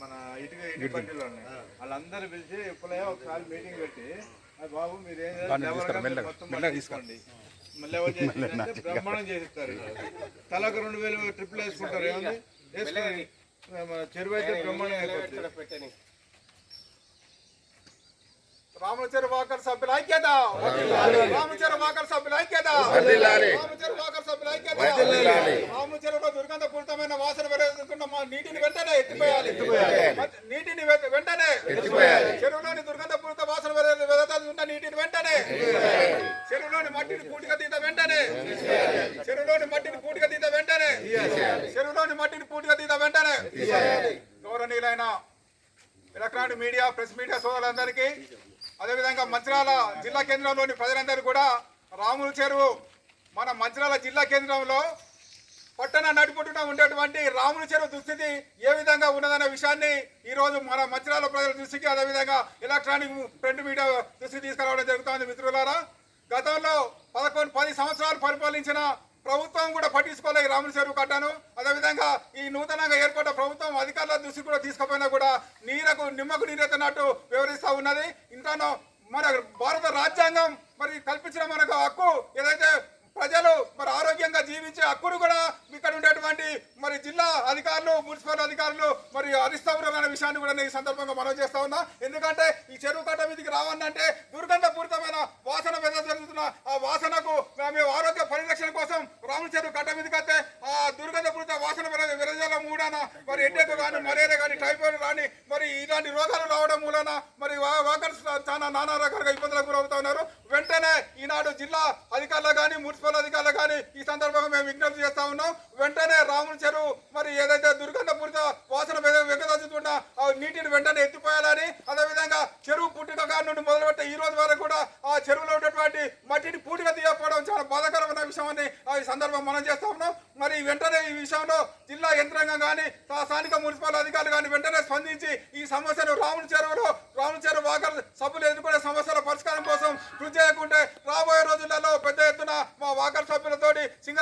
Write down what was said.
మన ఇటుక పట్టీలు వాళ్ళందరూ పిలిచి ఎప్పుడైనా ఒకసారి మీటింగ్ పెట్టి "ఆ బాబు మీరు ఏం మొత్తం తీసుకోండి బ్రహ్మాండం చేసిస్తారు. తలకు రెండు వేలు ట్రిపుల్ వేసుకుంటారు ఏముంది వేసుకొని మన చెరువు అయితే బ్రహ్మాండం అయిపోతుంది రామచర వాకర్ సభ్యుల ఐక్యత! రామచర వాకర్ సభ్యుల ఐక్యత! రామచర ఐక్యత రామచరలో దుర్గంధపూరితమైన వాసన వెలువడుతున్న మా నీటిని వెంటనే ఎత్తిపోయాలి. నీటిని వెంటనే చెరువులోని దుర్గంధపూరిత వాసన వెలు- వెలువడుతున్న నీటిని వెంటనే చెరువులోని మట్టిని పూటిగా తీత వెంటనే చెరువులోని మట్టిని పూటిగా తీత వెంటనే చెరువులోని మట్టిని పూటిగా తీత వెంటనే గౌరవనీయులైన ఎలక్ట్రానిక్ మీడియా ప్రెస్ మీడియా సోదరులందరికీ అదేవిధంగా మంచిర్యాల జిల్లా కేంద్రంలోని ప్రజలందరూ కూడా రాముల చెరువు. మన మంచిర్యాల జిల్లా కేంద్రంలో పట్టణ నడిపొట్టున ఉండేటువంటి రాముల చెరువు దుస్థితి ఏ విధంగా ఉన్నదనే విషయాన్ని ఈరోజు మన మంచిర్యాల ప్రజల దృష్టికి అదేవిధంగా ఎలక్ట్రానిక్ ప్రింట్ మీడియా దృష్టికి తీసుకురావడం జరుగుతుంది మిత్రులారా. గతంలో పదకొండు పది సంవత్సరాలు పరిపాలించిన ప్రభుత్వం కూడా పట్టించుకోలేదు రాముల చెరువు కట్టను. అదేవిధంగా ఈ నూతనంగా ఏర్పడ్డ ప్రభుత్వం అధికారుల దృష్టి కూడా తీసుకుపోయినా కూడా నీరకు నిమ్మకు నీరెత్తనట్టు వివరిస్తూ ఉన్నది. ఇంకానో మన భారత రాజ్యాంగం మరి కల్పించిన మనకు హక్కు ఏదైతే ప్రజలు మరి ఆరోగ్యంగా జీవించే హక్కును కూడా ఇక్కడ ఉండేటువంటి మరి జిల్లా అధికారులు మున్సిపల్ అధికారులు మరి హరిస్తవురమైన విషయాన్ని కూడా నేను ఈ సందర్భంగా మనం చేస్తా ఉన్నా. ఎందుకంటే ఈ చెరువు కట్ట మీదకి రావాలంటే దుర్గంధపూరితమైన వాసన జరుగుతున్న ఆ వాసనకు మేము ఆరోగ్య పరిరక్షణ కోసం రాముల చెరువు కట్ట మీదకి వస్తే ఆ దుర్గంధపూరిత వాసన విరజాల మరి ఎడ్డెకు కానీ మలేరియా కానీ టైఫాయిడ్ కానీ మరి ఇలాంటి రోగాలు రావడం మూలన మరి వా- వాకర్స్ చాలా నానా రకాలుగా ఇబ్బందులకు గురవుతా ఉన్నారు. వెంటనే ఈనాడు జిల్లా అధికారులు కానీ మున్సిపల్ అధికారులు కానీ ఈ సందర్భంగా మేము విజ్ఞప్తి చేస్తా ఉన్నాం. వెంటనే రాముల చెరువు మరి ఏదైతే దుర్గంధపూరిత వాసన వెగదాచుతున్నా ఆ నీటిని వెంటనే ఎత్తిపోయాలని అదేవిధంగా చెరువు పుట్టిన కాడ నుండి మొదలుపెట్టే ఈ రోజు వరకు కూడా మట్టిని పూటిగా తీయకపోవడం చాలా బాధాకరమైన విషయాన్ని ఈ సందర్భం మనం చేస్తా ఉన్నాం. మరి వెంటనే ఈ విషయంలో జిల్లా యంత్రాంగం కానీ స్థానిక మున్సిపల్ అధికారులు కానీ వెంటనే స్పందించి ఈ సమస్యను రాముని చెరువులో రాముని చెరువు వాకర్ సభ్యులు ఎదుర్కొనే సమస్యల పరిష్కారం కోసం కృషి చేయకుంటే రాబోయే రోజులలో పెద్ద ఎత్తున మా వాకర్ సభ్యులతోటి సింగ